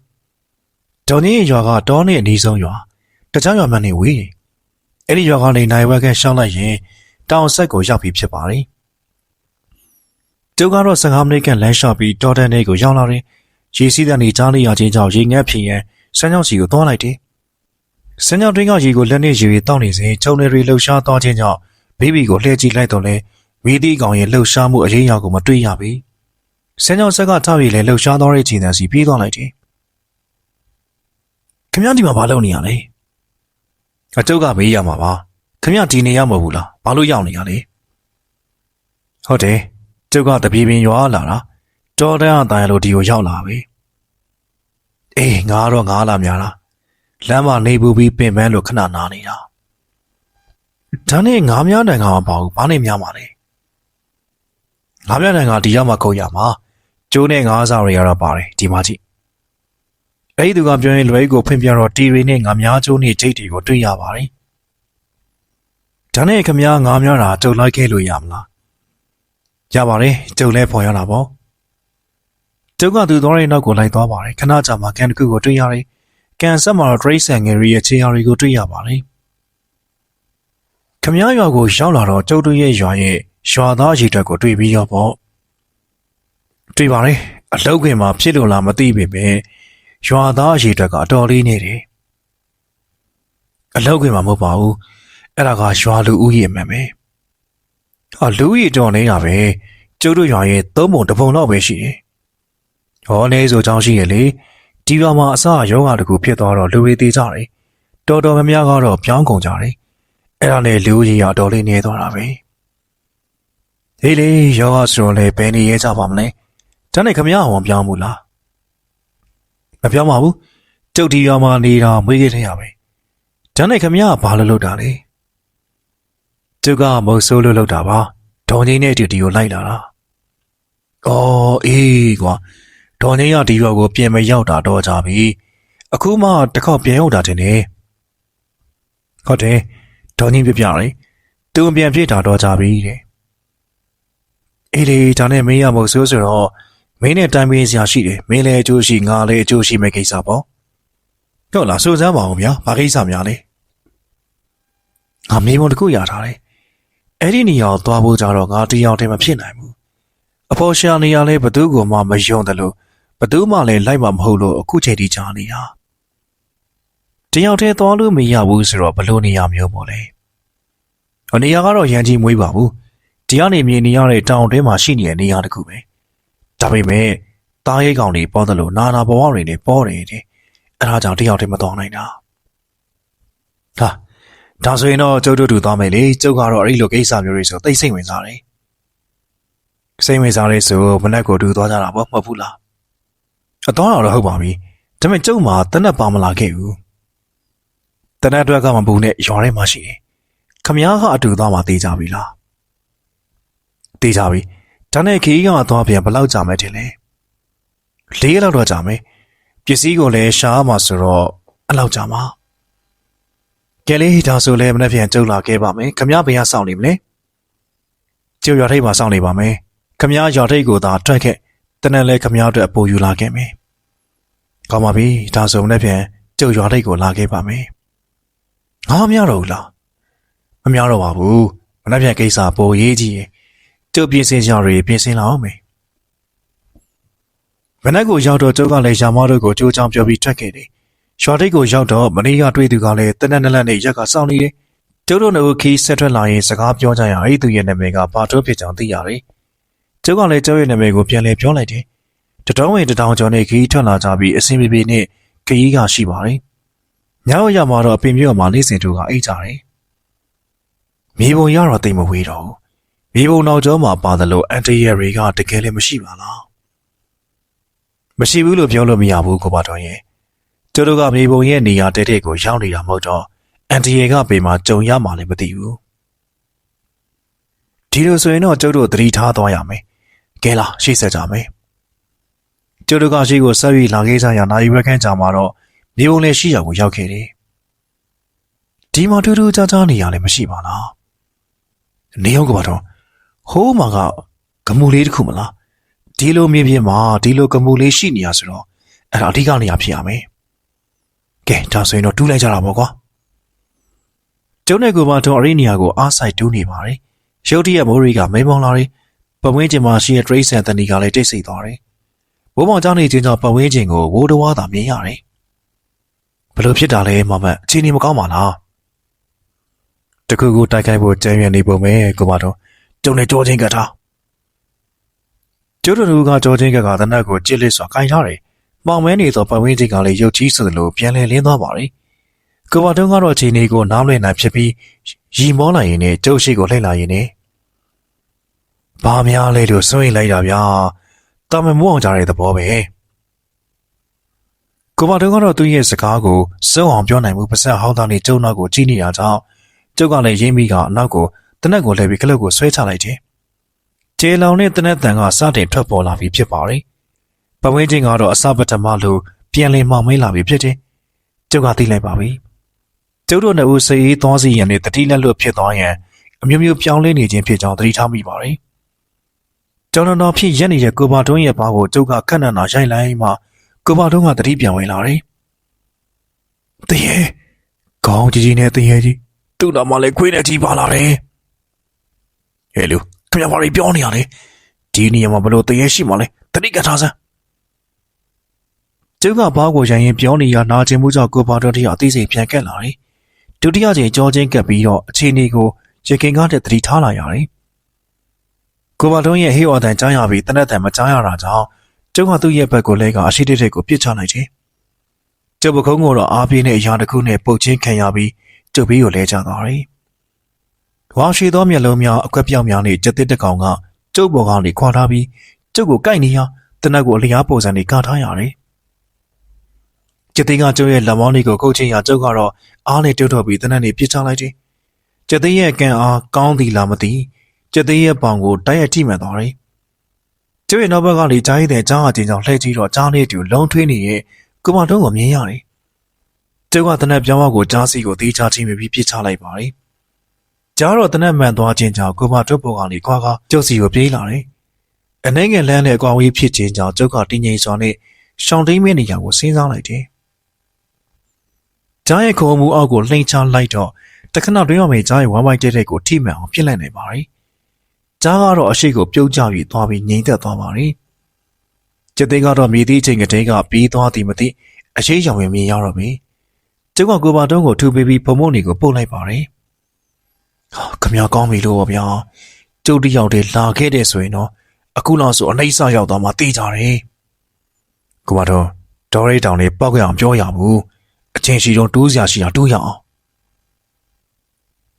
ဒေါ်ကြီးရဲ့ရွာကတောနဲ့အနီးဆုံးရွာတခြားရွာမှနေဝေးတယ်အဲ့ဒီရွာကနေနိုင်ဝက်ကရှောင်းလိုက်ရင်တောင်ဆက်ကိုရောက်ပြီဖြစ်ပါတယ် ကျုပ်ကတော့15မိနစ်ခန့်လမ်းလျှောက်ပြီးတောတန်းထဲကိုရောက်လာတယ်ရေစီးတဲ့နေကြားလေးရချင်းကြောင့်ရေငတ်ဖြစ်ရန်စမ်းကြောင်းစီကိုသွားလိုက်တယ်စမ်းကြောင်းတွင်းကရေကိုလက်နဲ့ရေရီတောက်နေစဉ်ကျုံနေရီလှုပ်ရှားသွားခြင်းကြောင့်ဘေဘီကိုလှည့်ကြည့်လိုက်တော့လဲမိသည့်ကောင်ရဲ့လှုပ်ရှားမှုအရေးအရာကိုမတွေ့ရပြီစမ်းကြောင်းဆက်ကထားပြီးလဲလှုပ်ရှားသွားတဲ့ခြေတန်းစီပြေးသွားလိုက်တယ်ခင်ဗျားဒီမှာဘာလုပ်နေရလဲအကျုပ်ကမေးရမှာပါခင်ဗျားဒီနေရမဟုတ်ဘူးလားဘာလို့ရောက်နေရလဲဟုတ်တယ် ကျုပ်ကတပြေးပင်ရွာလာတာတော်တန်းအတိုင်းလို့ဒီကိုရောက်လာပြီအေးငါတော့ငါလာများလားလမ်းမနေပူပြီးပင်ပန်းလို့ခဏနားနေတာဒါနဲ့ငါးများတန်ကမပါဘူးဘာနဲ့များမှာလဲငါးများတန်ကဒီရောက်မှခုတ်ရမှာကျိုးနဲ့ငါးစားတွေကတော့ပါတယ်ဒီမှာကြည့်အဲ့ဒီသူကပြောရင်လွယ်ကိုဖွင့်ပြတော့တီရီနဲ့ငါးများကျိုးနဲ့ဂျိတ်တွေကိုတွေ့ရပါတယ်ဒါနဲ့ခမည်းငါးများတာတုတ်လိုက်ခဲ့လို့ရမလား ရပါတယ်ကျုပ်လည်းဖော်ရတာပေါ့ကျုပ်ကသူသွားတဲ့နောက်ကိုလိုက်သွားပါတယ်ခဏကြာမှကန်တစ်ခုကိုတွေ့ရတယ်ကန်ဆက်မှာတော့ Trace ဆန်ငယ်ရီရဲ့ခြေရာတွေကိုတွေ့ရပါတယ်ခမည်းရွာကိုရောက်လာတော့ကျုပ်တို့ရဲ့ရွာရဲ့ရွာသားရေတက်ကိုတွေ့ပြီးတော့ပေါ့တွေ့ပါတယ်အလောက်ခင်မှာဖြစ်လို့လားမသိပေမဲ့ရွာသားရေတက်ကအတော်လေးနေတယ်အလောက်ခင်မှာမဟုတ်ပါဘူးအဲ့ဒါကရွာလူဦးရေမှန်ပဲ ဟာလူကြီးတော်နေတာပဲကျုပ်တို့ရွာရဲ့သုံးပုံတစ်ပုံတော့ပဲရှိတယ်။ဟောနေဆိုချောင်းရှိရလေဒီရွာမှာအစယောဂတကူဖြစ်သွားတော့လူတွေသေးကြတယ်။တော်တော်များများကတော့ပြောင်းကုန်ကြတယ်။အဲ့ဒါနဲ့လူကြီးရတော်လေးနေသွားတာပဲ။ဟေးလေယောဂဆိုတော့လေဘယ်နေရဲကြပါမလဲ။ဒါနဲ့ခမရအောင်ပြောင်းမှုလား။မပြောင်းပါဘူး။ကျုပ်ဒီရွာမှာနေတာမွေးခဲ့တဲ့ရပဲ။ဒါနဲ့ခမရကဘာလို့လုပ်တာလဲ။ သူကမုတ်ဆိုးလို့လုပ်တာပါဒေါ်ငိမ့်နဲ့အတူဒီကိုလိုက်လာတာအော်အေးကွာဒေါ်ငိမ့်ကဒီရွာကိုပြန်မရောက်တာတော့ကြပြီအခုမှတစ်ခေါက်ပြန်ရောက်တာတင်နေဟုတ်တယ်ဒေါ်ငိမ့်ပြပြတယ်သူပြန်ပြစ်တာတော့ကြပြီတဲ့အေးလေဒါနဲ့မင်းရမုတ်ဆိုးဆိုတော့မင်းနဲ့တိုင်ပင်စရာရှိတယ်မင်းလည်းအကျိုးရှိငါလည်းအကျိုးရှိမဲ့ကိစ္စပေါ့ဟုတ်လားစိုးစမ်းပါအောင်ဗျာဘာကိစ္စများလဲငါမေးမတစ်ခုရထားတယ် အဲ့ဒီနေရာကိုသွားဖို့ကြတော့ငါတရားတည်းမဖြစ်နိုင်ဘူးအဖော်ရှာနေရလဲဘသူ့ကိုမှမယုံတယ်လို့ဘသူမှလည်းလိုက်မှာမဟုတ်လို့အခုချိန်ထိကြားနေတာတရားတည်းသွားလို့မရဘူးဆိုတော့ဘလို့နေရမျိုးပေါ့လေဟိုနေရာကတော့ရန်ကြီးမွေးပါဘူးဒီကနေမြင်နေရတဲ့တောင်တွင်းမှာရှိနေတဲ့နေရာတစ်ခုပဲဒါပေမဲ့တားရိတ်ကောင်တွေပေါ်တယ်လို့နာနာဘဝတွေနဲ့ပေါ်နေတယ်အဲ့ဒါကြောင့်တရားတည်းမတော်နိုင်တာဟာ ဒါဆိုရင်တော့ကျုပ်တို့တူသွားမယ်လေကျုပ်ကတော့အဲ့ဒီလိုကိစ္စမျိုးတွေဆိုသိစိတ်ဝင်စားတယ်စိတ်ဝင်စားရဲဆိုမနက်ကိုတူသွားကြတာပေါ့မဟုတ်ဘူးလားအတော်တော့ဟုတ်ပါပြီဒါပေမဲ့ကျုပ်မှာတနက်ပါမလာခဲ့ဘူးတနက်အတွက်ကမပူနဲ့ရွာထဲမှာရှိတယ်ခမ ्या ကအတူသွားမှတေးကြပြီလားတေးကြပြီဒါနဲ့ခီးကသွားပြန်ဘယ်လောက်ကြာမယ်ထင်လဲလေးရက်လောက်တော့ကြာမယ်ပစ္စည်းကိုလည်းရှားမှာဆိုတော့အဲ့လောက်ကြာမှာ ကဲလေးဒါဆိုလည်းမနေ့ပြန်ကြုံလာခဲ့ပါမယ်ခမရဘယ်ကစောင့်နေမလဲကျုပ်ရွာထိပ်မှာစောင့်နေပါမယ်ခမရရွာထိပ်ကိုသာထွက်ခဲ့တနက်လဲခမရအတွက်အပူယူလာခဲ့မယ်ကောင်းပါပြီဒါဆိုမနေ့ပြန်ကျုပ်ရွာထိပ်ကိုလာခဲ့ပါမယ်ငါမရတော့ဘူးလားမများတော့ပါဘူးမနေ့ပြန်ကိစ္စပိုရေးကြည့်ရင်ကျုပ်ပြင်ဆင်ကြရပြင်ဆင်လာအောင်မယ်မနေ့ကိုရောက်တော့ကျုပ်ကလည်းရာမတို့ကိုကြိုးချောင်းပြောပြီးထွက်ခဲ့တယ် ရွာထိပ်ကိုရောက်တော့မနေ့ကတွေ့သူကလည်းတနက်နက်လက်နဲ့ရက်ကစောင့်နေတယ်ကျုပ်တို့တို့ခီးဆက်ထွက်လာရင်စကားပြောကြရအဲ့သူရဲ့နာမည်ကဘာတိုးဖြစ်ကြောင်းသိရတယ်ကျုပ်ကလည်းကျုပ်ရဲ့နာမည်ကိုပြန်လည်ပြောလိုက်တယ်တတော်ဝင်တတောင်ကျော်နဲ့ခီးထွက်လာကြပြီးအစင်ပြေပြေနဲ့ခီးကရှိပါတယ်ညောင်ရမှာတော့အပင်မြို့မှာနေစဉ်တို့ကအိတ်ကြတယ်မြေပုံရတော့တိတ်မဝေးတော့ဘူးမြေပုံနောက်ကျောမှာပါတယ်လို့အန်တရီရီကတကယ်လည်းမရှိပါလားမရှိဘူးလို့ပြောလို့မရဘူးကိုပါတော်ရဲ့ ကျတို့ကမြေပုံရဲ့နေရာတဲတဲ့ကိုရောက်နေတာမဟုတ်တော့အန်တရီကပေမှာကြုံရမှာလည်းမသိဘူးဒီလိုဆိုရင်တော့ကျုပ်တို့သတိထားသွားရမယ်ကဲလားရှေ့ဆက်ကြမယ်ကျုပ်တို့ကရှိကိုဆက်ပြီးလာခဲ့ကြရနိုင်ရွက်ခန့်ကြမှာတော့မြေပုံလည်းရှိရာကိုရောက်ခဲ့တယ်ဒီမှာတူတူကြာကြာနေရလည်းမရှိပါလားနေအောင်ကပါတော့ဟိုးမှာကဂမူလေးတစ်ခုမလားဒီလိုမြေပြင်မှာဒီလိုဂမူလေးရှိနေရဆိုတော့အဲ့ဒါအဓိကနေရာဖြစ်ရမယ် ကဲဒါဆိုရင်တော့တူးလိုက်ကြတာပေါ့ကွာကျုံးတဲ့ကူပါတော့အရိနီယာကိုအားဆိုင်တူးနေပါတယ်ရုတ်တရက်မိုးရီကမိန်မောင်လာတယ်ပဝင်းကျင်မှာရှိတဲ့တရိတ်ဆန်တန်ဒီကလည်းတိတ်ဆိတ်သွားတယ်ဘိုးမောင်ကြောင့်နေချင်းကြောင့်ပဝင်းကျင်ကိုဝိုးတဝါသာမြင်ရတယ်ဘလို့ဖြစ်တာလဲမမအချိန်ကြီးမကောင်းပါလားတခုခုတိုက်ခိုက်ဖို့ကြံရွယ်နေပုံပဲကိုမတော်ကျုံနေကြောချင်းကထားကျိုးတို့ကကြောချင်းကကတနက်ကိုကြစ်လစ်စွာကိုင်ထားတယ်။ မောင်မဲနေသောပတ်ဝန်းကျင်ကလည်းရုပ်ကြီးဆိုသလိုပြန်လည်လင်းသွားပါတယ်။ကိုမတော်ကတော့အချိန်လေးကိုနားလည်နိုင်ဖြစ်ပြီးရီမောလာရင်နဲ့ကျုပ်ရှိကိုလှည့်လာရင်နဲ့ဘာများလဲလို့စွန့်ရင်လိုက်တာဗျာ။တာမမိုးအောင်ကြတဲ့သဘောပဲ။ကိုမတော်ကတော့သူ့ရဲ့စကားကိုစုံအောင်ပြောနိုင်မှုပါဆက်ဟောင်းသားနဲ့ကျုံနောက်ကိုကြည့်နေတာကြောင့်ကျုပ်ကလည်းရင်းမိကအနောက်ကိုတနက်ကိုလဲပြီးကလုတ်ကိုဆွဲချလိုက်တယ်။ကျေလောင်နဲ့တနက်တန်ကစတင်ထွက်ပေါ်လာပြီးဖြစ်ပါတယ်။ ပဝင်းချင်းကတော့အစပထမလိုပြန်လည်မှောင်မဲလာပြီးဖြစ်တယ်။ကျုပ်ကသိလိုက်ပါပြီ။ကျုပ်တို့နှစ်ဦးစေးအေးသွားစီရန်နဲ့တတိလက်လွတ်ဖြစ်သွားရန်အမျိုးမျိုးပြောင်းလဲနေခြင်းဖြစ်ကြောင်းသတိထားမိပါတယ်။ကျောင်းတော်ဖြစ်ရက်နေတဲ့ကိုပါတွန်းရဲ့ဘာကိုကျုပ်ကခက်နံနာရိုက်လိုက်မှကိုပါတွန်းကတတိပြန်ဝင်လာတယ်။တရေကောင်းကြီးကြီးနဲ့တရေကြီးသူ့တော်မလည်းခွေးနဲ့ကြီးပါလာတယ်။ဟဲ့လူခင်ဗျာဘာတွေပြောနေရလဲ။ဒီနေရာမှာဘလို့တရေရှိမှလဲတတိကထားစမ်း။ ကျုပ်ကဘားကိုရန်ရင်ပြောနေရနာကျင်မှုကြောင့်ကိုပါတော်တရအသေးစိတ်ပြန်ကက်လာတယ်။ဒုတိယချိန်ကြောချင်းကပ်ပြီးတော့အခြေအနေကိုရခင်ကားတဲ့သတိထားလာရတယ်။ကိုပါတော်ရဲ့ဟေးအော်တန်ကြားရပြီးတနက်တန်မကြားရတာကြောင့်ကျုပ်ကသူ့ရဲ့ဘက်ကိုလဲကအရှိတိတိတ်ကိုပြစ်ချလိုက်တယ်။ကျုပ်ပကုံးကတော့အားပြင်းတဲ့အရာတစ်ခုနဲ့ပုတ်ချင်းခံရပြီးကျုပ်ပြီးကိုလဲကျသွားတယ်။ဝါရှိသောမျက်လုံးများအကွက်ပြောင်များနဲ့ကြက်တစ်တကောင်ကကျုပ်ပေါ်ကနေခွာထားပြီးကျုပ်ကိုကိုက်နေရတနက်ကိုအလျားပုံစံနဲ့ကထားရတယ်။ ကျက်သိန်းကကျုပ်ရဲ့လက်မောင်းလေးကိုကုတ်ချင်းရကျုပ်ကတော့အားနဲ့တုတ်တော့ပြီးတနက်နေပြစ်ချလိုက်တယ်။ကျက်သိန်းရဲ့ကံအားကောင်းသည်လားမသိကျက်သိန်းရဲ့ပေါင်ကိုတိုက်ရိုက်ထိမှန်သွားတယ်။ကျုပ်ရဲ့နောက်ဘက်ကနေကြားရတဲ့ကြားအချင်းကြောင့်လှည့်ကြည့်တော့ကြားလေးတူလုံးထွေးနေရဲ့ကုမတုံးကိုမြင်ရတယ်။ကျုပ်ကတနက်ပြောင်းဝကိုကြားစီကိုသေးချချင်းပြီးပြစ်ချလိုက်ပါတယ်။ကြားတော့တနက်မှန်သွားခြင်းကြောင့်ကုမတုတ်ပေါ်ကနေခွာခွာကျုပ်စီကိုပြေးလာတယ်။အနေငယ်လန်းနဲ့အကွာဝေးဖြစ်ခြင်းကြောင့်ကျုပ်ကတင်းငိမ်စွာနဲ့ရှောင်းတိန်မဲ့နေရာကိုစဉ်းစားလိုက်တယ်။ ကြားရဲ့ခုံမှုအောက်ကိုလှိမ့်ချလိုက်တော့တခဏတွင်းရမယ်ကြားရဲ့ဝမ်းပိုက်တဲ့တဲ့ကိုထိမှန်အောင်ပြစ်လိုက်နိုင်ပါတယ်။ကြားကတော့အရှိကိုပြုတ်ကျပြီးသွားပြီးငြိမ်သက်သွားပါတယ်။ကျက်သေးကတော့မြေသေးချိန်ကလေးကပြီးသွားသည်မသိအရှိရောင်ဝင်မြင်ရတော့ပြီ။ကျုပ်ကကိုပါတုံးကိုထူပေးပြီးဖုံမုံနေကိုပုတ်လိုက်ပါတယ်။ဟာခမရကောင်းပြီလို့ပါဗျာ။ကျုပ်တယောက်တည်းလာခဲ့တဲ့ဆိုရင်တော့အခုလောက်ဆိုအနှိမ့်ဆရောက်သွားမှသိကြတယ်။ကိုပါတော့ဒေါ်ရိတ်တောင်လေးပောက်ကြအောင်ပြောရဘူး။ အချင်းရှိတော့တိုးစရာရှိတာတိုးရအောင်။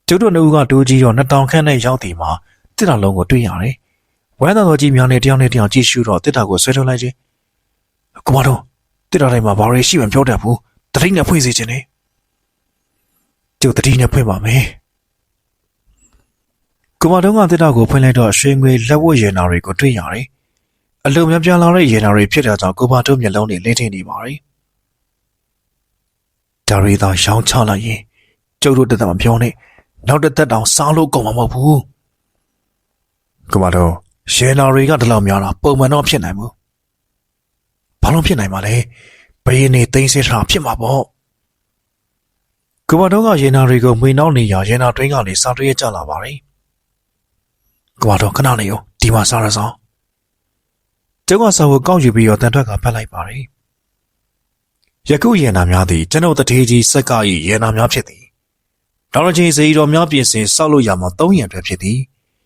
ကျုပ်တို့နှစ်ဦးကတိုးကြီးတော့နှစ်တောင်ခန့်နဲ့ရောက်ဒီမှာတစ်တာလုံးကိုတွေ့ရတယ်။ဝမ်းသာတော်ကြီးများနဲ့တယောက်နဲ့တယောက်ကြည့်ရှုတော့တစ်တာကိုဆွဲထုတ်လိုက်ခြင်း။ကိုမတော်တစ်တာတိုင်းမှာဘာတွေရှိမှပြောတတ်ဘူး။တတိနဲ့ဖွင့်စေခြင်းနဲ့ကျုပ်တတိနဲ့ဖွင့်ပါမယ်။ကိုမတော်ကတစ်တာကိုဖွင့်လိုက်တော့ရွှေငွေလက်ဝတ်ရည်နာတွေကိုတွေ့ရတယ်။အလုံးများပြားလာတဲ့ရည်နာတွေဖြစ်တဲ့ကြောင့်ကိုမတော်မျက်လုံးတွေလင်းထင်နေပါတယ်။ ဒါရီသာရောင်းချလိုက်ရင်ကျုပ်တို့တက်တာမပြောနဲ့နောက်တစ်သက်တောင်စားလို့ကုန်မှာမဟုတ်ဘူး။ကိုမတော်ရဲနာတွေကဒီလောက်များတာပုံမှန်တော့ဖြစ်နိုင်ဘူး။ဘာလို့ဖြစ်နိုင်မှာလဲ။ဘယင်းနေသိမ်းစစ်တာဖြစ်မှာပေါ့။ကိုမတော်ကရဲနာတွေကိုမှွေနောက်နေရရဲနာတွင်းကနေစားတွေ့ရကြလာပါတယ်။ကိုမတော်ခဏနေရောဒီမှာစားရဆောင်။ကျုပ်ကစာကိုကောက်ယူပြီးတော့တန်ထွက်ကဖတ်လိုက်ပါတယ်။ ယခုရဲနာများသည်ကျွန်ုပ်တထေးကြီးစက်က၏ရဲနာများဖြစ်သည်။နောက်တစ်ချိန်စီတော်များပြင်ဆင်ဆောက်လို့ရမှာ၃ရံတွေဖြစ်သည်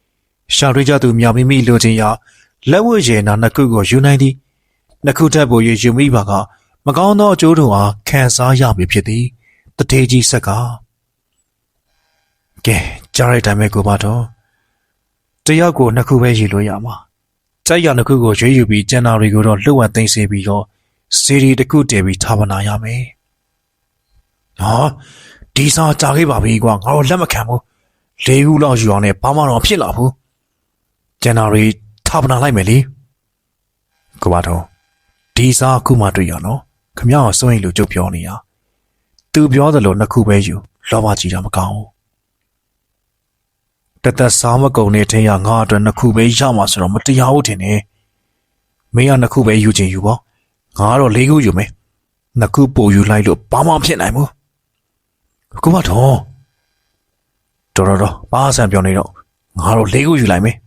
။ရှာတွေ့ကြသူများမိမိလိုချင်ရာလက်ဝတ်ရဲနာနှစ်ခုကိုယူနိုင်သည်။နှစ်ခုထပ်ပေါ်ယူမိပါကမကောင်းသောအကျိုးတို့အားခံစားရပြီဖြစ်သည်။တထေးကြီးဆက်ကကဲကြားရတဲ့အတိုင်းပဲကိုပါတော့တယောက်ကိုနှစ်ခုပဲယူလို့ရမှာ။ကြိုက်ရနှစ်ခုကိုရွေးယူပြီးကျန်တာတွေကိုတော့လှုပ်ဝက်သိမ်းစေပြီးတော့ စီရီတစ်ခုတည်ပြီးထားပနာရမယ်။ဟာဒီစားကြာခဲ့ပါပြီကွာငါတို့လက်မခံဘူး။လေးခုလောက်ယူအောင်နဲ့ဘာမှတော့ဖြစ်လာဘူး။ကျန်တာတွေထားပနာလိုက်မယ်လေ။ကိုပါတော့ဒီစားအခုမှတွေ့ရနော်။ခမရအောင်စိုးရင်လို့ကြုတ်ပြောနေရ။ तू ပြောသလိုနှစ်ခုပဲယူလောဘကြီးတာမကောင်းဘူး။တသက်စားမကုန်တဲ့ထင်ရငါအတွက်နှစ်ခုပဲရမှာဆိုတော့မတရားဘူးထင်တယ်။မင်းကနှစ်ခုပဲယူချင်ယူပေါ့။ ငါကတော့လေးခုယူမယ်။နှစ်ခုပို့ယူလိုက်လို့ဘာမှဖြစ်နိုင်ဘူး။ကိုမတော်တော်တော်တော်ဘာဆန်ပြောနေတော့ငါတို့လေးခုယူလိုက်မယ်။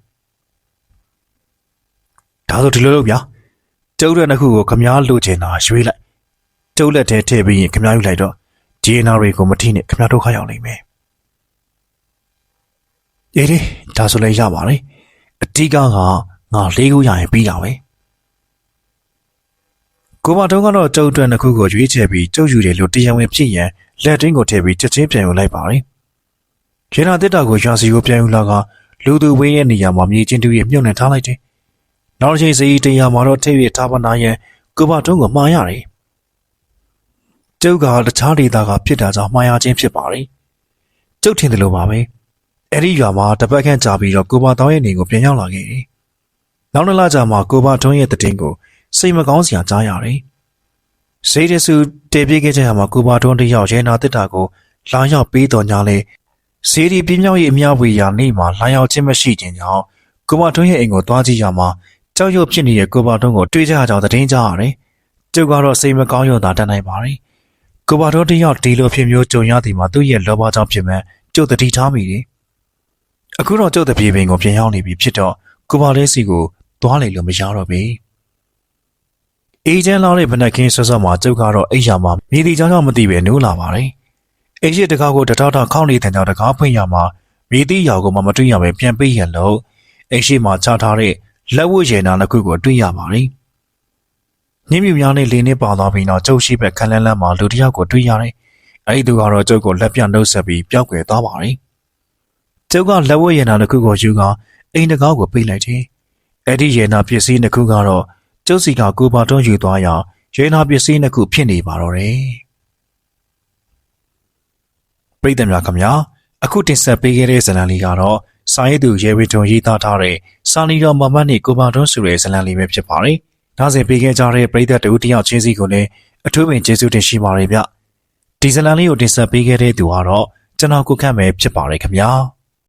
ဒါဆိုဒီလိုလုပ်ဗျာ။ကျုပ်တဲ့နှစ်ခုကိုခမားလိုချင်တာရွေးလိုက်။ကျုပ်လက်ထဲထည့်ပြီးရင်ခမားယူလိုက်တော့ဂျီနာတွေကိုမထိနဲ့ခမားဒုက္ခရောက်နိုင်မယ်။အေးလေဒါဆိုလည်းရပါတယ်။အတိကကငါလေးခုရရင်ပြီးတာပဲ။ ကိုမတော်ကတော့ကျုပ်အတွက်နှစ်ခုကိုရွေးချယ်ပြီးကျုပ်ယူတယ်လို့တရားဝင်ဖြစ်ရန်လက်တွင်းကိုထည့်ပြီးချက်ချင်းပြန်ယူလိုက်ပါတယ်။ခေနာတစ်တာကိုရာစီကိုပြန်ယူလာကလူသူဝင်းရဲ့နေရာမှာမြေချင်းတူရဲ့မြုပ်နှံထားလိုက်တယ်။နောက်တစ်ချိန်စီတရားမှာတော့ထိပ်ရထားပနာရန်ကိုမတော်ကမှားရတယ်။ကျုပ်ကတခြားဒေသကဖြစ်တာကြောင့်မှားရခြင်းဖြစ်ပါတယ်။ကျုပ်ထင်တယ်လို့ပါပဲ။အဲ့ဒီရွာမှာတပတ်ခန့်ကြာပြီးတော့ကိုမတော်ရဲ့နေကိုပြန်ရောက်လာခဲ့တယ်။နောက်နှစ်လကြာမှကိုမတော်ရဲ့တည်င်းကို စိတ်မကောင်းစရာကြားရတယ်။စေးရစုတည်ပြခဲ့တဲ့ဟာမှာကိုပါတွန်းတယောက်ရဲနာတစ်တာကိုလာရောက်ပေးတော်ညာလဲစေးဒီပြင်းမြောက်ရဲ့အများဝေရာနေမှာလာရောက်ခြင်းမရှိခြင်းကြောင့်ကိုပါတွန်းရဲ့အိမ်ကိုသွားကြည့်ရမှာကြောက်ရွံ့ဖြစ်နေတဲ့ကိုပါတွန်းကိုတွေးကြကြောင်သတင်းကြားရတယ်။ကျုပ်ကတော့စိတ်မကောင်းရုံသာတတ်နိုင်ပါတယ်။ကိုပါတွန်းတယောက်ဒီလိုဖြစ်မျိုးကြုံရသည်မှာသူ့ရဲ့လောဘကြောင့်ဖြစ်မဲ့ကျုပ်တတိထားမိတယ်။အခုတော့ကျုပ်တပြေပင်ကိုပြန်ရောက်နေပြီဖြစ်တော့ကိုပါလေးစီကိုသွားလေလို့မရတော့ဘူး။ အေဂျင့်လာတဲ့ဗနက်ခင်းဆွဆွမှာကျုပ်ကတော့အိယာမှာမြေတီချောင်းချောင်းမသိပဲနိုးလာပါတယ်။အိရှိတကားကိုတထောက်ထောက်ခေါင်းလေးတန်ကြောင်တကားဖွင့်ရမှာမြေတီရောင်ကိုမှမတွေ့ရပဲပြန်ပေးရလို့အိရှိမှာချထားတဲ့လက်ဝတ်ရည်နာနှစ်ခုကိုတွေ့ရပါတယ်။ညမြူများနဲ့လေနဲ့ပါသွားပြီးတော့ကျုပ်ရှိဘက်ခန်းလန်းလန်းမှာလူတစ်ယောက်ကိုတွေ့ရတယ်။အဲဒီသူကတော့ကျုပ်ကိုလက်ပြနှုတ်ဆက်ပြီးပျောက်ကွယ်သွားပါတယ်။ကျုပ်ကလက်ဝတ်ရည်နာနှစ်ခုကိုယူကအိမ်တကားကိုပေးလိုက်တယ်။အဲဒီရည်နာပစ္စည်းနှစ်ခုကတော့ ကျုပ်စီကကိုပါတွန်းယူသွားရာရဲနာပစ္စည်းနှစ်ခုဖြစ်နေပါတော့တယ်။ပြည်သူများခင်ဗျာအခုတင်ဆက်ပေးခဲ့တဲ့ဇာတ်လမ်းလေးကတော့စာရေးသူရဲဝီထွန်ရေးသားထားတဲ့စာလီတော်မမတ်နဲ့ကိုပါတွန်းဆိုတဲ့ဇာတ်လမ်းလေးပဲဖြစ်ပါတယ်။ဒါစဉ်ပေးခဲ့ကြတဲ့ပြည်သက်တူတယောက်ချင်းစီကိုလည်းအထူးပင်ကျေးဇူးတင်ရှိပါတယ်ဗျ။ဒီဇာတ်လမ်းလေးကိုတင်ဆက်ပေးခဲ့တဲ့သူကတော့ကျွန်တော်ကိုခန့်ပဲဖြစ်ပါတယ်ခင်ဗျာ။